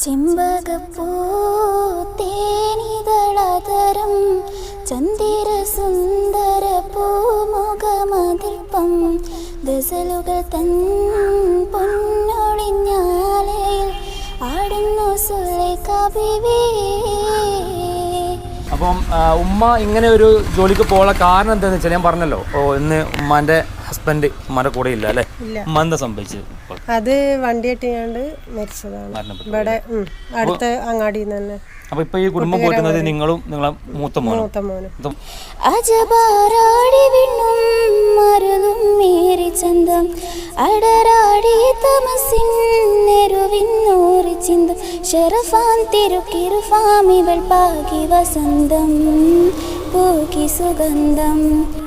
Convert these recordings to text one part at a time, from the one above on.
ചെമ്പകപ്പൂ തേനിതളതരം ചന്ദിര സുന്ദര പൂമുഖമതിൽപ്പം ഗസലുകൾ തൻ പൊന്നൊളിഞ്ഞാലയിൽ ആടുന്നു സുലേഖ ബിവി അപ്പം ഉമ്മ ഇങ്ങനെ ഒരു ജോലിക്ക് പോകാനുള്ള കാരണം എന്താണെന്ന് വെച്ചാൽ ഞാൻ പറഞ്ഞല്ലോ. ഓ ഇന്ന് ഉമ്മാന്റെ ഹസ്ബൻഡ് ഉമ്മാന്റെ കൂടെ ഇല്ല അല്ലേ? ഉമ്മ എന്താ സംഭവിച്ചത്? അത് വണ്ടി കെട്ടിയാണ്ട് മരിച്ചതാണ്. ഇവിടെ അടുത്ത അങ്ങാടിയിൽ നിന്ന് തന്നെ. അപ്പൊ ഇപ്പൊ ഈ കുടുംബം പോറ്റുന്നത് നിങ്ങളും നിങ്ങളെ മൂത്ത മോനും. മൂത്ത മോനും. ഇതും. വിണ്ണും മരുതും മേരി ചന്തം. അടരാടി തമസിൻ നെരുവിന്നൂറി ചിന്തം. ഷെറഫാൻ തിരുക്കിരുഫാമിവൾ പാകി വസന്തം. പൂക്കി സുഗന്ധം.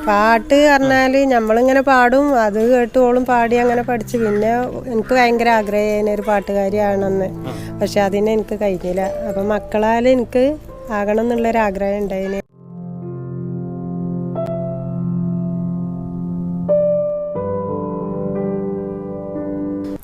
പാട്ട് പറഞ്ഞാൽ നമ്മളിങ്ങനെ പാടും. അത് കേട്ടോളും പാടി അങ്ങനെ പഠിച്ചു. പിന്നെ എനിക്ക് ഭയങ്കര ആഗ്രഹമായിരുന്നു ഒരു പാട്ടുകാരിയാണെന്ന്. പക്ഷെ അതിനെ എനിക്ക് കഴിഞ്ഞില്ല. അപ്പം മക്കളാൽ എനിക്ക് ആകണം എന്നുള്ളൊരു ആഗ്രഹം ഉണ്ടായിന്.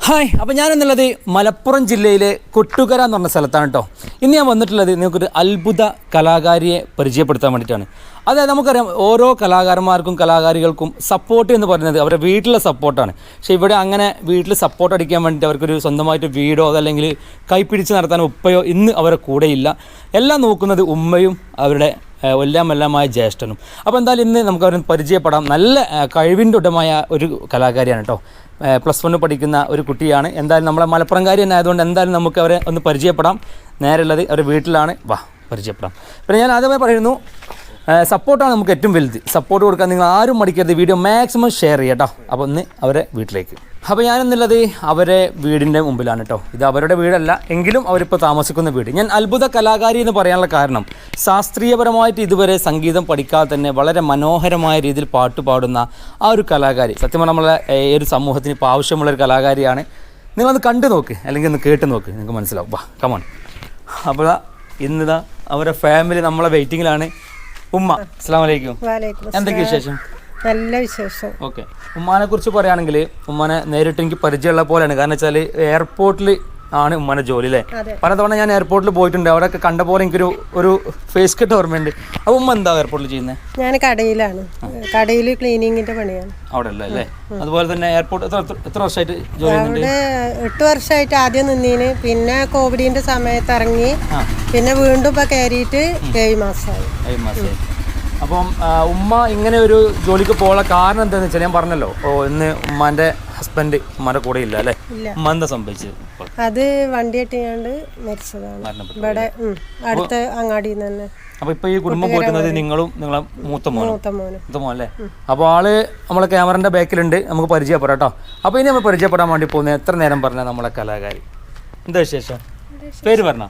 ഹായ് അപ്പോൾ ഞാനെന്നുള്ളത് മലപ്പുറം ജില്ലയിലെ കൊട്ടുകര എന്ന് പറഞ്ഞ സ്ഥലത്താണ് കേട്ടോ ഇന്ന് ഞാൻ വന്നിട്ടുള്ളത് നിങ്ങൾക്കൊരു അത്ഭുത കലാകാരിയെ പരിചയപ്പെടുത്താൻ വേണ്ടിയിട്ടാണ്. അതായത് നമുക്കറിയാം ഓരോ കലാകാരന്മാർക്കും കലാകാരികൾക്കും സപ്പോർട്ട് എന്ന് പറയുന്നത് അവരുടെ വീട്ടിലെ സപ്പോർട്ടാണ് പക്ഷേ ഇവിടെ അങ്ങനെ വീട്ടിൽ സപ്പോർട്ട് അടിക്കാൻ വേണ്ടിയിട്ട് അവർക്കൊരു സ്വന്തമായിട്ട് വീടോ അതല്ലെങ്കിൽ കൈപ്പിടിച്ച് നടത്താൻ ഉപ്പയോ ഇന്ന് അവരുടെ കൂടെയില്ല. എല്ലാം നോക്കുന്നത് ഉമ്മയും അവരുടെ ഏഹ് എല്ലാം എല്ലാമായ ജ്യേഷ്ഠനും. അപ്പോൾ എന്തായാലും ഇന്ന് നമുക്ക് അവരെ പരിചയപ്പെടാം. നല്ല കഴിവിന്റെ ഉടമായ ഒരു കലാകാരിയാണ് കേട്ടോ പ്ലസ് വണ്ണ് പഠിക്കുന്ന ഒരു കുട്ടിയാണ്. എന്തായാലും നമ്മളെ മലപ്പുറംകാരി തന്നെ ആയതുകൊണ്ട് എന്തായാലും നമുക്ക് അവരെ ഒന്ന് പരിചയപ്പെടാം. നേരെയുള്ളത് അവരുടെ വീട്ടിലാണ്. വാ പരിചയപ്പെടാം. പിന്നെ ഞാൻ ആദ്യമായി പറയുന്നു സപ്പോർട്ടാണ് നമുക്ക് ഏറ്റവും വലുത്. സപ്പോർട്ട് കൊടുക്കാൻ നിങ്ങൾ ആരും മടിക്കരുത്. വീഡിയോ മാക്സിമം ഷെയർ ചെയ്യാം കേട്ടോ. അപ്പോൾ ഒന്ന് അവരെ വീട്ടിലേക്ക്. അപ്പോൾ ഞാനെന്നുള്ളത് അവരെ വീടിന്റെ മുമ്പിലാണ് കേട്ടോ ഇത് അവരുടെ വീടല്ല എങ്കിലും അവരിപ്പോൾ താമസിക്കുന്ന വീട്. ഞാൻ അത്ഭുത കലാകാരി എന്ന് പറയാനുള്ള കാരണം ശാസ്ത്രീയപരമായിട്ട് ഇതുവരെ സംഗീതം പഠിക്കാതെ തന്നെ വളരെ മനോഹരമായ രീതിയിൽ പാട്ട് പാടുന്ന ആ ഒരു കലാകാരി. സത്യം പറഞ്ഞാൽ നമ്മളെ ഈ ഒരു സമൂഹത്തിന് ഇപ്പോൾ ആവശ്യമുള്ള ഒരു കലാകാരിയാണ്. നിങ്ങളൊന്ന് കണ്ടു നോക്ക് അല്ലെങ്കിൽ ഒന്ന് കേട്ട് നോക്ക് നിങ്ങൾക്ക് മനസ്സിലാവും. വാ കമോൺ അപ്പോൾ ഇന്നിതാ അവരുടെ ഫാമിലി നമ്മളെ വെയിറ്റിങ്ങിലാണ് ഉമ്മ അസ്സാം വാലേക്കും എന്തൊക്കെ വിശേഷം? നല്ല വിശേഷം. ഓക്കെ. ഉമ്മാനെ കുറിച്ച് പറയുകയാണെങ്കിൽ ഉമ്മാനെ നേരിട്ട് എനിക്ക് പരിചയമുള്ള പോലെയാണ്. കാരണം വെച്ചാൽ എയർപോർട്ടിൽ ആണ് ഉമ്മാനെ ജോലി അല്ലേ? പലതവണ ഞാൻ എയർപോർട്ടിൽ പോയിട്ടുണ്ട്. അവിടെ ഒക്കെ കണ്ട പോലെ എനിക്കൊരു ഒരു ഫേസ് കട്ട് ഓർമ്മയുണ്ട്. അപ്പൊ ഉമ്മ എന്താ എയർപോർട്ടിൽ ചെയ്യുന്നത് ഞാൻ കടയിലാണ്. കടയിൽ ക്ലീനിങ്ങിന്റെ പണിയാണ്. അവിടെ അല്ലേ? അതുപോലെ തന്നെ എയർപോർട്ട് എത്ര വർഷമായിട്ട് ജോലി എട്ട് വർഷമായിട്ട് ആദ്യം നിന്നീന്. പിന്നെ കോവിഡിന്റെ സമയത്ത് ഇറങ്ങി. പിന്നെ വീണ്ടും ഇപ്പൊ കയറിയിട്ട് ഏഴ് മാസമായി ഏഴ് മാസമായി അപ്പം ഉമ്മ ഇങ്ങനെ ഒരു ജോലിക്ക് പോകാനുള്ള കാരണം എന്താണെന്ന് വെച്ചാൽ ഞാൻ പറഞ്ഞല്ലോ. ഓ ഇന്ന് ഉമ്മാന്റെ ഹസ്ബൻഡ് ഉമ്മാന്റെ കൂടെ ഇല്ല അല്ലേ. ഉമ്മ എന്താ സംഭവിച്ചത് അത് വണ്ടി കെട്ടിയാണ്ട് മരിച്ചതാണ് ഇവിടെ അടുത്ത അങ്ങാടി തന്നെ അപ്പൊ ഇപ്പൊ ഈ കുടുംബം പോറ്റുന്നത് നിങ്ങളും നിങ്ങളെ മൂത്ത മോനും? മൂത്ത മോൻ അല്ലേ? അപ്പൊ ആൾ നമ്മളെ ക്യാമറന്റെ ബാക്കിലുണ്ട് നമുക്ക് പരിചയപ്പെടാം കേട്ടോ. അപ്പോൾ ഇനി നമ്മൾ പരിചയപ്പെടാൻ വേണ്ടി പോകുന്നത് എത്ര നേരം പറഞ്ഞ നമ്മളെ കലാകാരി? എന്താ വിശേഷം? പേര് പറഞ്ഞ?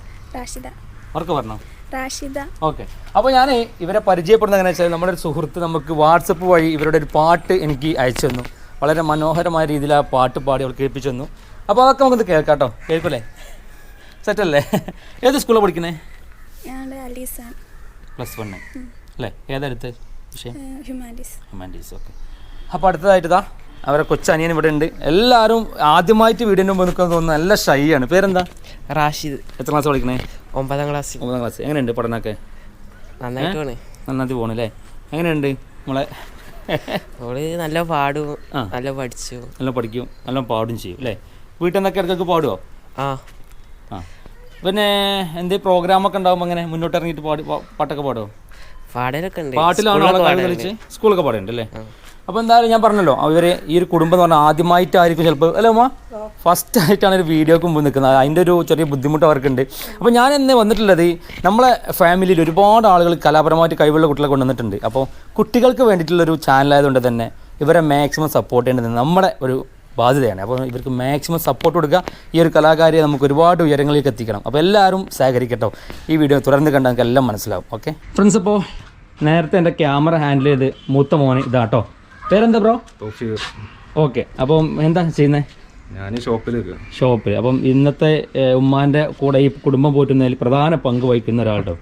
പറഞ്ഞോ? റാഷിദ. ഓക്കെ. അപ്പോൾ ഞാൻ ഇവരെ പരിചയപ്പെടുന്നത് എങ്ങനെ വെച്ചാൽ നമ്മുടെ ഒരു സുഹൃത്ത് നമുക്ക് വാട്സപ്പ് വഴി ഇവരുടെ ഒരു പാട്ട് എനിക്ക് അയച്ചു തന്നു. വളരെ മനോഹരമായ രീതിയിൽ ആ പാട്ട് പാടി അവൾ കേൾപ്പിച്ചു തന്നു. അപ്പോൾ അതൊക്കെ നമുക്കൊന്ന് കേൾക്കാം കേട്ടോ. കേൾക്കൂലേ? സെറ്റല്ലേ? ഏത് സ്കൂളിൽ അലീസാൻ പ്ലസ് വണ്ണ് അല്ലേ? ഏതെടുത്ത് വിഷയം? ഹ്യൂമാനിറ്റീസ്. Humanities okay. അപ്പോൾ അടുത്തതായിട്ട് ഇതാ അവരെ കൊച്ചനിയൻ ഇവിടെ ഉണ്ട്. എല്ലാവരും ആദ്യമായിട്ട് വീടിന്റെ മുമ്പ് നിൽക്കുന്ന തോന്നുന്നു നല്ല ഷൈ ആണ് പേരെന്താ? റാഷിദ്. എത്ര ക്ലാസ് പഠിക്കണേ? ഒമ്പതാം ക്ലാസ് ഒമ്പതാം ക്ലാസ് എങ്ങനെയുണ്ട് പഠനമൊക്കെ? നന്നായിട്ട് പോണ് നന്നായിട്ട് പോകണല്ലേ എങ്ങനെയുണ്ട് നമ്മളെ ഓൾ നല്ല പാടും. ആ. നല്ല പഠിച്ചു. നല്ല പഠിക്കും. നല്ല പാടും ചെയ്യും അല്ലേ വീട്ടിൽ നിന്നൊക്കെ ഇടയ്ക്കൊക്കെ പാടുമോ ആ. ആ. പിന്നെ എന്തെങ്കിലും പ്രോഗ്രാമൊക്കെ ഉണ്ടാകുമ്പോൾ അങ്ങനെ മുന്നോട്ട് ഇറങ്ങിയിട്ട് പാടി പാട്ടൊക്കെ പാടുമോ പാടലൊക്കെ ഉണ്ട്. പാട്ടിലാണോ കളിച്ച്? സ്കൂളൊക്കെ പാടുന്നുണ്ട് അല്ലേ അപ്പോൾ എന്തായാലും ഞാൻ പറഞ്ഞല്ലോ അവർ ഈ ഒരു കുടുംബം എന്ന് പറഞ്ഞാൽ ആദ്യമായിട്ടായിരിക്കും ചിലപ്പോൾ അല്ലേ അമ്മ ഫസ്റ്റ് ആയിട്ടാണ് ഒരു വീഡിയോക്ക് മുമ്പ് നിൽക്കുന്നത്. അതിന്റെ ഒരു ചെറിയ ബുദ്ധിമുട്ട് അവർക്കുണ്ട്. അപ്പോൾ ഞാൻ എന്നെ വന്നിട്ടുള്ളത് നമ്മളെ ഫാമിലിയിൽ ഒരുപാട് ആളുകൾ കലാപരമായിട്ട് കഴിവുള്ള കുട്ടികളെ കൊണ്ടുവന്നിട്ടുണ്ട്. അപ്പോൾ കുട്ടികൾക്ക് വേണ്ടിയിട്ടുള്ളൊരു ചാനലായതുകൊണ്ട് തന്നെ ഇവരെ മാക്സിമം സപ്പോർട്ട് ചെയ്യേണ്ടത് നമ്മുടെ ഒരു ബാധ്യതയാണ്. അപ്പോൾ ഇവർക്ക് മാക്സിമം സപ്പോർട്ട് കൊടുക്കുക. ഈ ഒരു കലാകാരിയെ നമുക്ക് ഒരുപാട് ഉയരങ്ങളിലേക്ക് എത്തിക്കണം. അപ്പോൾ എല്ലാവരും സഹകരിക്കട്ടോ. ഈ വീഡിയോ തുടർന്ന് കണ്ടാൽ നമുക്ക് എല്ലാം മനസ്സിലാവും. ഓക്കെ ഫ്രണ്ട്സ് ഇപ്പോൾ നേരത്തെ എന്റെ ക്യാമറ ഹാൻഡിൽ ചെയ്ത് മൂത്ത മോനെ ഇതാട്ടോ. പേരെന്താ ബ്രോ? ഓക്കെ അപ്പം എന്താ ചെയ്യുന്നത് ഞാൻ ഷോപ്പിൽ ഷോപ്പിൽ അപ്പം ഇന്നത്തെ ഉമ്മാന്റെ ഉമ്മാന്റെ കൂടെ ഈ കുടുംബം പോറ്റുന്നതിൽ പ്രധാന പങ്ക് വഹിക്കുന്ന ഒരാളുടെ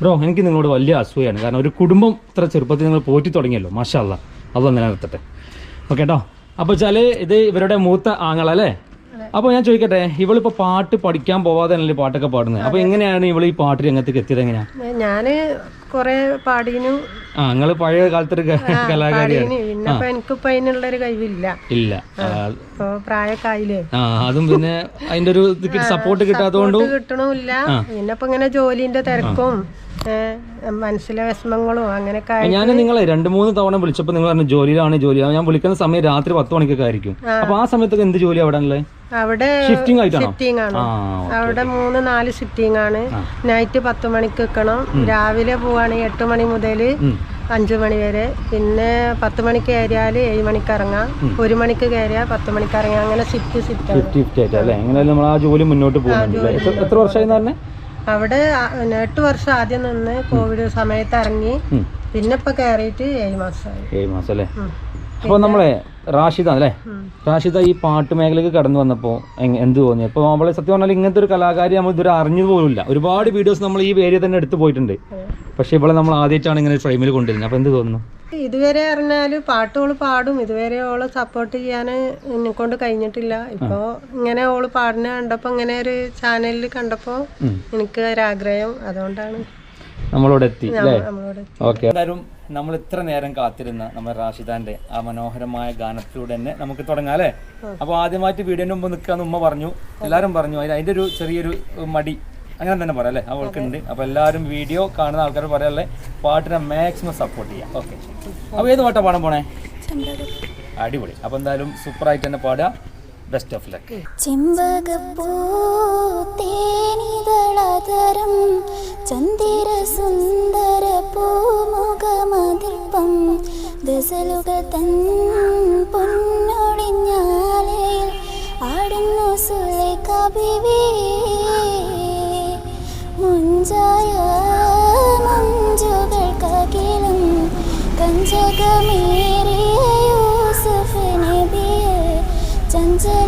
ബ്രോ എനിക്ക് നിങ്ങളോട് വലിയ അസൂയാണ്. കാരണം ഒരു കുടുംബം ഇത്ര ചെറുപ്പത്തിൽ നിങ്ങൾ പോറ്റി തുടങ്ങിയല്ലോ. മാഷല്ല അത് നിലനിർത്തട്ടെ. ഓക്കെ കേട്ടോ അപ്പോൾ വെച്ചാൽ ഇത് ഇവരുടെ മൂത്ത ആങ്ങളല്ലേ? അപ്പോൾ ഞാൻ ചോദിക്കട്ടെ ഇവളിപ്പോ പാട്ട് പഠിക്കാൻ പോവാതെ പാട്ടൊക്കെ പാടുന്നത്? അപ്പോൾ എങ്ങനെയാണ് ഇവൾ ഈ പാട്ട് രംഗത്തേക്ക് എത്തിയത് എങ്ങനെയാ? ഞാൻ കുറേ പാടീനു. ആ നിങ്ങൾ പഴയ കാലത്തൊരു കലാകാരിയാണ് പാടീന്. പിന്നെ ഇപ്പൊ എനിക്കിപ്പോ അതിനുള്ളൊരു കഴിവില്ല. ഇല്ല. ഇപ്പൊ പ്രായമൊക്കെ ആ അതും പിന്നെ അതിന്റെ ഒരു സപ്പോർട്ട് കിട്ടാത്തതുകൊണ്ടും ഇത് കിട്ടണമില്ല പിന്നെ ഇപ്പൊ ഇങ്ങനെ ജോലിന്റെ തിരക്കും. മനസ്സിലെ വിഷമങ്ങളും അങ്ങനെയൊക്കെ ഞാൻ നിങ്ങളെ രണ്ട് മൂന്ന് തവണ വിളിച്ചപ്പോൾ നിങ്ങൾ പറഞ്ഞു ജോലിയിലാണ് ജോലിയാണ് ഞാൻ വിളിക്കുന്ന സമയം രാത്രി പത്ത് മണിക്കൊക്കെ ആയിരിക്കും. അപ്പൊ ആ സമയത്തൊക്കെ എന്ത് ജോലി അവിടെ ഉള്ളത്? അവിടെ ഷിഫ്റ്റിംഗ് ആണ്. അവിടെ മൂന്ന് നാല് ഷിഫ്റ്റിംഗ് ആണ്. നൈറ്റ് പത്ത് മണിക്ക് വെക്കണം. രാവിലെ പോവാണെങ്കിൽ എട്ട് മണി മുതൽ അഞ്ചു മണി വരെ. പിന്നെ പത്ത് മണിക്ക് കയറിയാൽ ഏഴ് മണിക്ക് ഇറങ്ങാം. ഒരു മണിക്ക് കയറിയാൽ പത്ത് മണിക്ക് ഇറങ്ങാം. അങ്ങനെ ഷിഫ്റ്റ് ഷിഫ്റ്റ് ഫിഫ്റ്റി ആയിട്ട് അല്ലേ? അങ്ങനെ നമ്മൾ ആ ജോലി മുന്നോട്ട് പോകുന്നുണ്ടല്ലേ? എത്ര- വർഷമായി പറഞ്ഞേ? അവിടെ എട്ട് വർഷം ആദ്യം നിന്ന് കോവിഡ് സമയത്ത് ഇറങ്ങി. പിന്നെ ഇപ്പൊ കയറിയിട്ട് ഏഴ് മാസമായി ഏഴ് മാസം അല്ലേ? അപ്പോൾ നമ്മളെ റാഷിദ അല്ലേ? റാഷിദ ഈ പാട്ട് മേഖലയ്ക്ക് കടന്നു വന്നപ്പോൾ എന്ത് തോന്നി? അപ്പോൾ നമ്മളെ സത്യം പറഞ്ഞാൽ ഇങ്ങനത്തെ ഒരു കലാകാരി നമ്മൾ ഇതുവരെ അറിഞ്ഞത് പോലുമില്ല. ഒരുപാട് വീഡിയോസ് നമ്മൾ ഈ ഏരിയ തന്നെ എടുത്തു പോയിട്ടുണ്ട്. പക്ഷേ ഇവിടെ നമ്മൾ ആദ്യമായിട്ടാണ് ഇങ്ങനെ ഫ്രെയിമിൽ കൊണ്ടുവരുന്നത്. അപ്പോൾ എന്ത് തോന്നുന്നു? ഇതുവരെ അറിഞ്ഞാൽ പാട്ടുകൾ പാടും. ഇതുവരെ ഓൾ സപ്പോർട്ട് ചെയ്യാൻ എന്നെ കൊണ്ട് കഴിഞ്ഞിട്ടില്ല. ഇപ്പൊ ഇങ്ങനെ ഓൾ പാടുന്ന കണ്ടപ്പോ ഇങ്ങനെ ഒരു ചാനലിൽ കണ്ടപ്പോ എനിക്ക് ഒരാഗ്രഹം. അതുകൊണ്ടാണ് നമ്മളോട് എത്തി അല്ലേ? ഓക്കെ. എന്തായാലും നമ്മൾ ഇത്ര നേരം കാത്തിരുന്ന നമ്മുടെ റാഷിദാന്റെ ആ മനോഹരമായ ഗാനത്തിലൂടെ തന്നെ നമുക്ക് തുടങ്ങാം അല്ലേ? അപ്പൊ ആദ്യമായിട്ട് വീഡിയോന്റെ മുമ്പ് നിൽക്കാന്ന് ഉമ്മ പറഞ്ഞു. എല്ലാരും പറഞ്ഞു അതിന് അതിന്റെ ഒരു ചെറിയൊരു മടി. അങ്ങനെ തന്നെ പറയാം അല്ലേ? അവൾക്കുണ്ട് അപ്പൊ എല്ലാരും വീഡിയോ കാണുന്ന ആൾക്കാർ പറയാല്ലേ പാട്ടിനെ മാക്സിമം സപ്പോർട്ട് ചെയ്യാം. ഓക്കെ. അപ്പൊ ഏത് പാട്ടാ പാടാൻ പോണേ? അടിപൊളി. അപ്പൊ എന്തായാലും സൂപ്പറായിട്ട് തന്നെ പാടുക. ബെസ്റ്റ് ഓഫ് ലക്ക് ചെമ്പകപ്പൂ തേനിതളതരം ചന്ദിര സുന്ദര പൂമുഖമതിർപ്പം. ഗസലുകൾ തൻ പൊന്നൊടിഞ്ഞാലയിൽ ആടുന്നു സുലേഖ ബിവി മുഞ്ചായ മഞ്ചുകൾക്കകിലും കഞ്ചകമേറിയ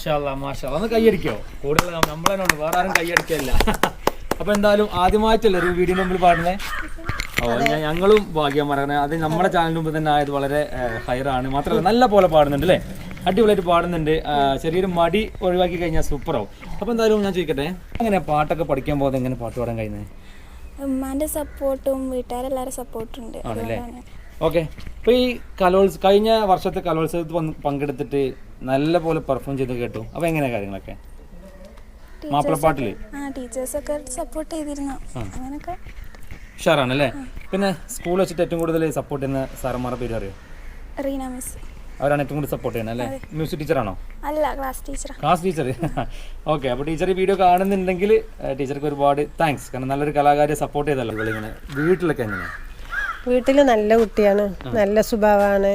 മാഷാല്ല മാഷാല്ല. ഒന്ന് കൈയടിക്കോ? കൂടുതൽ നമ്മളതിനോട് വേറെ ആരും കൈയടിക്കില്ല അപ്പൊ എന്തായാലും ആദ്യമായിട്ടല്ലേ ഒരു വീഡിയോ മുമ്പിൽ പാടുന്നേ? ഓ ഞങ്ങളും ഭാഗ്യന്മാരാണ് അത് നമ്മുടെ ചാനലിന് മുമ്പ് തന്നെ ആയത് വളരെ ഹയറാണ് മാത്രമല്ല നല്ല പോലെ പാടുന്നുണ്ട് അല്ലേ അടിപൊളിയായിട്ട് പാടുന്നുണ്ട്. ചെറിയൊരു മടി ഒഴിവാക്കി കഴിഞ്ഞാൽ സൂപ്പറാവും. അപ്പൊ എന്തായാലും ഞാൻ ചോദിക്കട്ടെ അങ്ങനെ പാട്ടൊക്കെ പഠിക്കാൻ പോകുന്നത്? എങ്ങനെ പാട്ട് പാടാൻ കഴിയുന്നത്? ഉമ്മാന്റെ സപ്പോർട്ടും വീട്ടുകാരെല്ലാവരും സപ്പോർട്ടുണ്ട് ആണല്ലേ? ഓക്കെ അപ്പോൾ ഈ കലോത്സവ കഴിഞ്ഞ വർഷത്തെ കലോത്സവത്തിൽ വന്ന് പങ്കെടുത്തിട്ട് നല്ല പോലെ പെർഫോം ചെയ്ത് കേട്ടു. അപ്പോൾ എങ്ങനെയാ കാര്യങ്ങളൊക്കെ? ടീച്ചേഴ്സൊക്കെ സപ്പോർട്ട് ചെയ്തിരുന്നു. അങ്ങനെയൊക്കെ. ഉഷാറാണ് അല്ലേ പിന്നെ സ്കൂൾ വെച്ചിട്ട് ഏറ്റവും കൂടുതൽ സപ്പോർട്ട് ചെയ്യുന്ന സാറന്മാരുടെ പേര് അറിയോ? റീന മിസ്. അവരാണ് ഏറ്റവും കൂടുതൽ സപ്പോർട്ട് ചെയ്യുന്നത് അല്ലേ? മ്യൂസിക് ടീച്ചറാണോ? അല്ല class teacher class teacher okay അപ്പോൾ ടീച്ചർ ഈ വീഡിയോ കാണുന്നുണ്ടെങ്കിൽ ടീച്ചർക്ക് ഒരുപാട് താങ്ക്സ് കാരണം നല്ലൊരു കലാകാരിയെ സപ്പോർട്ട് ചെയ്തല്ലോ. ഇങ്ങനെ വീട്ടിലൊക്കെ എങ്ങനെയാണ് വീട്ടിൽ നല്ല കുട്ടിയാണ്. നല്ല സ്വഭാവമാണ്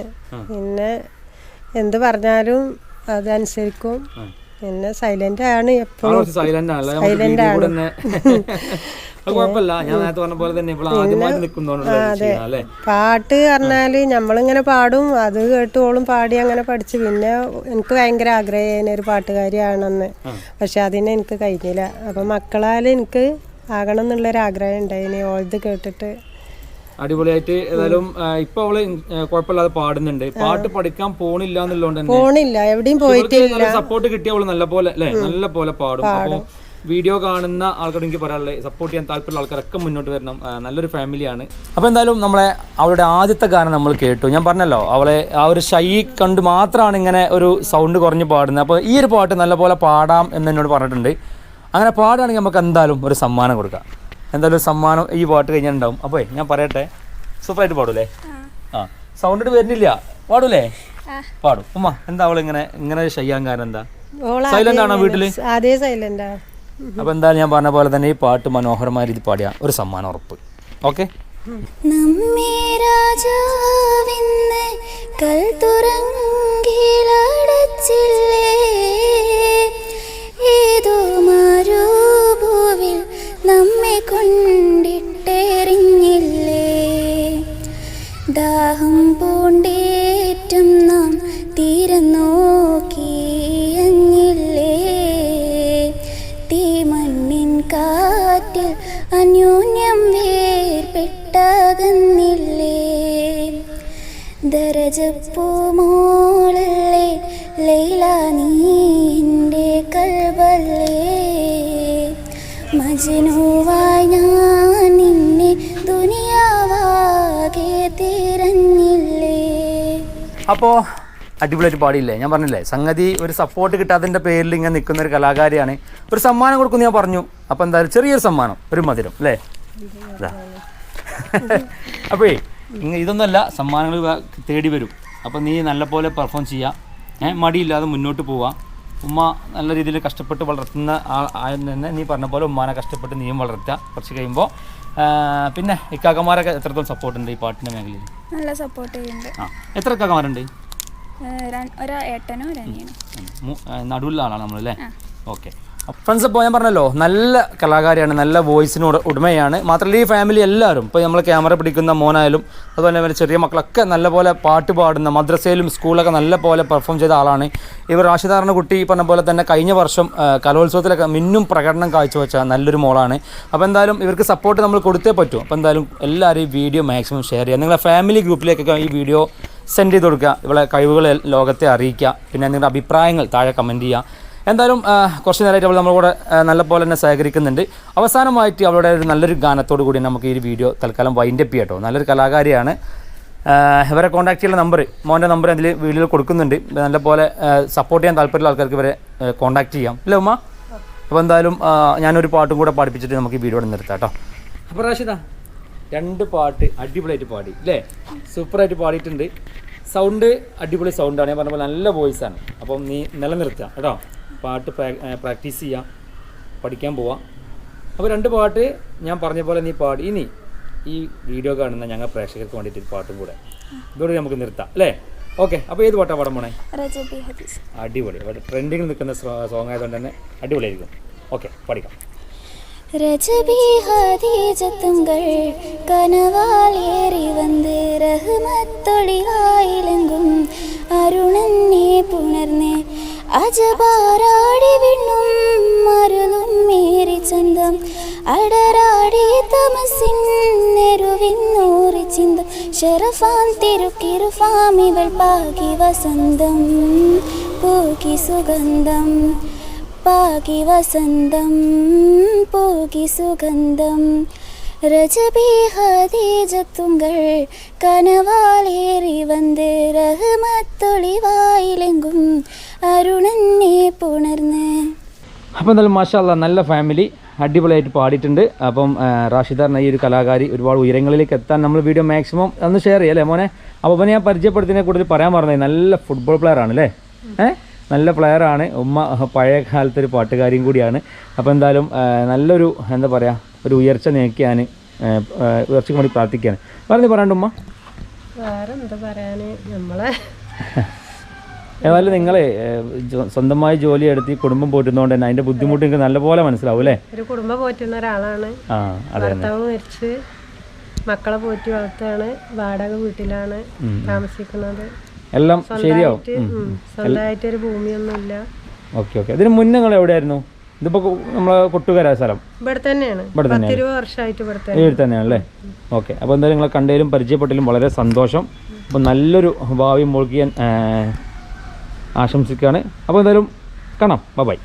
പിന്നെ എന്ത് പറഞ്ഞാലും അതനുസരിക്കും. പിന്നെ സൈലന്റ് ആണ് എപ്പോഴും. സൈലന്റ് ആണ്. കുഴപ്പമില്ല. ഞാൻ നേരത്തെ പറഞ്ഞ പോലെ തന്നെ ഇപ്പോൾ ആദ്യമായിട്ട് നിൽക്കുന്നതുകൊണ്ടുള്ള അല്ലേ? പാട്ട് പറഞ്ഞാൽ നമ്മളിങ്ങനെ പാടും. അത് കേട്ടോളും പാടി അങ്ങനെ പഠിച്ചു. പിന്നെ എനിക്ക് ഭയങ്കര ആഗ്രഹം ഒരു പാട്ടുകാരിയാണെന്ന്. പക്ഷെ അതിനെ എനിക്ക് കഴിഞ്ഞില്ല. അപ്പൊ മക്കളാൽ എനിക്ക് ആകണം എന്നുള്ളൊരു ആഗ്രഹം ഉണ്ടായിനി. ഓൾത് കേട്ടിട്ട് അടിപൊളിയായിട്ട് ഏതായാലും ഇപ്പൊ അവൾ കുഴപ്പമില്ലാതെ പാടുന്നുണ്ട്. പാട്ട് പഠിക്കാൻ പോണില്ല എന്നുള്ളതുകൊണ്ട് തന്നെ പോണില്ല എവിടെയും പോയിട്ടില്ല. സപ്പോർട്ട് കിട്ടിയ അവൾ നല്ല പോലെ അല്ലെ നല്ല പോലെ പാടും. അപ്പൊ വീഡിയോ കാണുന്ന ആൾക്കാരോട് എനിക്ക് പറയാനുള്ളത് സപ്പോർട്ട് ചെയ്യാൻ താല്പര്യമുള്ള ആൾക്കാരൊക്കെ മുന്നോട്ട് വരണം. നല്ലൊരു ഫാമിലിയാണ്. അപ്പോൾ എന്തായാലും നമ്മളെ അവളുടെ ആദ്യത്തെ ഗാനം നമ്മൾ കേട്ടു. ഞാൻ പറഞ്ഞല്ലോ അവളെ ആ ഒരു ഷൈ കണ്ട് മാത്രമാണ് ഇങ്ങനെ ഒരു സൗണ്ട് കുറഞ്ഞ് പാടുന്നത്. അപ്പോൾ ഈ ഒരു പാട്ട് നല്ലപോലെ പാടാം എന്ന് എന്നോട് പറഞ്ഞിട്ടുണ്ട്. അങ്ങനെ പാടുകയാണെങ്കിൽ നമുക്ക് എന്തായാലും ഒരു സമ്മാനം കൊടുക്കാം. എന്തായാലും ഒരു സമ്മാനം ഈ പാട്ട് കഴിഞ്ഞാൽ ഉണ്ടാവും അപ്പോൾ ഞാൻ പറയട്ടെ? സൂപ്പറായിട്ട് പാടൂലേ? ആ. സൗണ്ട് ഇട്ട് വരുന്നില്ല. പാടൂലേ? പാടും. ഉമ്മ എന്താ അവൾ ഇങ്ങനെ ഇങ്ങനെ ചെയ്യാൻ കാരണം എന്താ? ഓൾ സൈലന്റ് ആണോ വീട്ടിൽ? അതേ സൈലന്റാ അപ്പൊ എന്തായാലും ഞാൻ പറഞ്ഞ പോലെ തന്നെ ഈ പാട്ട് മനോഹരമായ രീതി പാടിയ. ഒരു സമ്മാനം ഉറപ്പ്. ഓക്കെ? നമ്മേ രാജാവിന്ന് കൽ തുറങ്കിലടച്ചില്ലേ കാറ്റിൽ അന്യോന്യം വേർപെട്ടകന്നില്ലേ ദരജപ്പൂമോളേ ലൈല നീന്റെ കൽവല്ലേ? മജനുവായി ഞാൻ നിന്നെ ദുനിയാവാകെ തിരഞ്ഞില്ലേ? അപ്പോ അടിപൊളിയായിട്ട് പാടിയില്ലേ? ഞാൻ പറഞ്ഞില്ലേ സംഗതി ഒരു സപ്പോർട്ട് കിട്ടാത്തതിന്റെ പേരിൽ ഇങ്ങനെ നിൽക്കുന്ന ഒരു കലാകാരിയാണ്. ഒരു സമ്മാനം കൊടുക്കുമെന്ന് ഞാൻ പറഞ്ഞു. അപ്പോൾ എന്തായാലും ചെറിയൊരു സമ്മാനം ഒരു മധുരം അല്ലേ? അപ്പോഴേ ഇങ്ങനെ ഇതൊന്നുമല്ല സമ്മാനങ്ങൾ തേടി വരും. അപ്പോൾ നീ നല്ലപോലെ പെർഫോം ചെയ്യുക ഏഹ് മടിയില്ലാതെ മുന്നോട്ട് പോവുക ഉമ്മ നല്ല രീതിയിൽ കഷ്ടപ്പെട്ട് വളർത്തുന്ന ആ- ആയത് തന്നെ നീ പറഞ്ഞ പോലെ ഉമ്മാനെ കഷ്ടപ്പെട്ട് നീയും വളർത്തുക. കുറച്ച് കഴിയുമ്പോൾ പിന്നെ ഇക്കാക്കന്മാരൊക്കെ എത്രത്തോളം സപ്പോർട്ട് ഉണ്ട് ഈ പാട്ടിന്റെ മേഖലയിൽ? നല്ല സപ്പോർട്ട് ചെയ്യുന്നുണ്ട്. ആ എത്ര ര- ഒരു ഏട്ടനോ നടുവിലുള്ള ആളാണ് നമ്മളല്ലേ ഓക്കെ. ഫ്രണ്ട്സ് ഇപ്പോൾ ഞാൻ പറഞ്ഞല്ലോ നല്ല കലാകാരിയാണ് നല്ല വോയിസിനോട് ഉട- ഉടമയാണ്. മാത്രമല്ല ഈ ഫാമിലി എല്ലാവരും ഇപ്പോൾ നമ്മൾ ക്യാമറ പിടിക്കുന്ന മോനായാലും അതുപോലെ തന്നെ ചെറിയ മക്കളൊക്കെ നല്ലപോലെ പാട്ട് പാടുന്ന മദ്രസയിലും സ്കൂളിലൊക്കെ നല്ല പോലെ പെർഫോം ചെയ്ത ആളാണ്. ഇവർ റാഷിദാറിന്റെ കുട്ടി ഈ പറഞ്ഞ പോലെ തന്നെ കഴിഞ്ഞ വർഷം കലോത്സവത്തിലൊക്കെ മിന്നും പ്രകടനം കാഴ്ചവെച്ച നല്ലൊരു മോളാണ്. അപ്പോൾ എന്തായാലും ഇവർക്ക് സപ്പോർട്ട് നമ്മൾ കൊടുത്തേ പറ്റൂ. അപ്പോൾ എന്തായാലും എല്ലാവരും ഈ വീഡിയോ മാക്സിമം ഷെയർ ചെയ്യുക. നിങ്ങളുടെ ഫാമിലി ഗ്രൂപ്പിലേക്കൊക്കെ ഈ വീഡിയോ സെൻഡ് ചെയ്ത് കൊടുക്കുക. ഇവളെ കഴിവുകൾ ലോകത്തെ അറിയിക്കുക. പിന്നെ നിങ്ങളുടെ അഭിപ്രായങ്ങൾ താഴെ കമന്റ് ചെയ്യുക. എന്തായാലും കുറച്ച് നേരമായിട്ട് അവൾ നമ്മളോട് നല്ലപോലെ നല്ല പോലെ തന്നെ സഹകരിക്കുന്നുണ്ട്. അവസാനമായിട്ട് അവളുടെ ഒരു നല്ലൊരു ഗാനത്തോടു കൂടി നമുക്ക് ഈ വീഡിയോ തൽക്കാലം വൈൻഡപ്പ് ചെയ്യാം കേട്ടോ നല്ലൊരു കലാകാരിയാണ്. ഇവരെ കോൺടാക്ട് ചെയ്യുന്ന നമ്പർ മോന്റെ നമ്പർ അതിൽ വീഡിയോയിൽ കൊടുക്കുന്നുണ്ട്. നല്ല പോലെ സപ്പോർട്ട് ചെയ്യാൻ താല്പര്യമുള്ള ആൾക്കാർക്ക് ഇവരെ കോൺടാക്ട് ചെയ്യാം. അല്ലേ ഉമ്മ? അപ്പോൾ എന്തായാലും ഞാനൊരു പാട്ടും കൂടെ പാടിപ്പിച്ചിട്ട് നമുക്ക് ഈ വീഡിയോ നിർത്താം കേട്ടോ. അപ്പോൾ റാഷിദ രണ്ട് പാട്ട് അടിപൊളിയായിട്ട് പാടി അല്ലേ സൂപ്പറായിട്ട് പാടിയിട്ടുണ്ട്. സൗണ്ട് അടിപൊളി സൗണ്ടാണ് ഞാൻ പറഞ്ഞ പോലെ നല്ല ആണ്. അപ്പം നീ നിലനിർത്തുക കേട്ടോ. പാട്ട് പ്രാക്ടീസ് ചെയ്യാം. പഠിക്കാൻ പോവാം. അപ്പോൾ രണ്ട് പാട്ട് ഞാൻ പറഞ്ഞ പോലെ നീ പാടി. ഇനി ഈ വീഡിയോ കാണുന്ന ഞങ്ങൾ പ്രേക്ഷകർക്ക് വേണ്ടിയിട്ട് ഒരു പാട്ടും കൂടെ. ഇതോടെ നമുക്ക് നിർത്താം അല്ലേ? ഓക്കെ അപ്പോൾ ഏത് പാട്ടാണ് പാടാൻ പോണേ? അടിപൊളി. ട്രെൻഡിങ്ങിൽ നിൽക്കുന്ന സോങ് ആയതുകൊണ്ട് തന്നെ അടിപൊളിയായിരിക്കും. ഓക്കെ പഠിക്കാം. ரஜபி ஹதீஜத்துங்கள் கனவால் ஏறி வந்து ரஹ்மத்தொழிலாயிலங்கும் அருணன்னே புணர்ന്ന് അജപാരാടി വിണ്ണും മരുളും മേറി ചന്തം. അടരാടി തമസിൻ നെരുവിന്നൂറി ചിന്തം. ഷെറഫാൻ തിരുക്കിരുഫാമിവൾ പാകി വസന്തം. പൂകി സുഗന്ധം. പാകി വസന്തം പോകി സുഗന്ധം. രജബീഹദീജത്തുങ്കൾ കനവാലേറി വന്ന് റഹ്മത്തൊളിവായിലെങ്കും അരുണന്നെ പുണർന്ന്. അപ്പം എന്തായാലും മാഷാല്ല നല്ല ഫാമിലി അടിപൊളിയായിട്ട് പാടിയിട്ടുണ്ട്. അപ്പം റാഷിദാറിന് ഈ ഒരു കലാകാരി ഒരുപാട് ഉയരങ്ങളിലേക്ക് എത്താൻ നമ്മൾ വീഡിയോ മാക്സിമം ഒന്ന് ഷെയർ ചെയ്യാം അല്ലേ മോനെ? അപ്പോൾ ഞാൻ പരിചയപ്പെടുത്തിനെ കൂടുതൽ പറയാൻ പറഞ്ഞത് നല്ല ഫുട്ബോൾ പ്ലെയർ ആണ് അല്ലേ ഏഹ് നല്ല പ്ലെയറാണ് ഉമ്മ പഴയ കാലത്തെ ഒരു പാട്ടുകാരിയും കൂടിയാണ്. അപ്പോൾ എന്തായാലും നല്ലൊരു എന്താ പറയുക ഒരു ഉയർച്ച നേക്കിയാൻ ഉയർച്ചയ്ക്ക് വേണ്ടി പ്രാർത്ഥിക്കുകയാണ്. പറഞ്ഞു പറയാണ്ട് ഉമ്മ? വേറെ എന്താ പറയാന്? നമ്മളെ ഏതായാലും നിങ്ങളെ സ്വന്തമായി ജോലി എടുത്ത് ഈ കുടുംബം പോറ്റുന്നതുകൊണ്ട് തന്നെ അതിന്റെ ബുദ്ധിമുട്ട് നിങ്ങൾക്ക് നല്ലപോലെ മനസ്സിലാവും അല്ലേ? ഒരു കുടുംബം പോറ്റുന്ന ഒരാളാണ്. ഭർത്താവ് മരിച്ച് മക്കളെ പോറ്റി വളർത്താണ് വാടക വീട്ടിലാണ് താമസിക്കുന്നത്. എല്ലാം ശരിയാവും. സ്വന്തമായിട്ട് ഒരു ഭൂമിയൊന്നുമില്ല. Okay okay. ഇതിന് മുന്നേ നിങ്ങൾ എവിടെയായിരുന്നു? ഇതിപ്പോ നമ്മളെ കൊട്ടുകര സ്ഥലം. ഇവിടെ തന്നെയാണ്. ഇവിടെ തന്നെയാണ്. ഇവിടെ തന്നെയാണ്. അല്ലേ ഓക്കെ. അപ്പോൾ എന്തായാലും നിങ്ങളെ കണ്ടതിലും പരിചയപ്പെട്ടാലും വളരെ സന്തോഷം. അപ്പോൾ നല്ലൊരു ഭാവി മുഴുകിയാൻ ആശംസിക്കുകയാണ്. അപ്പോൾ എന്തായാലും കാണാം. ബൈ.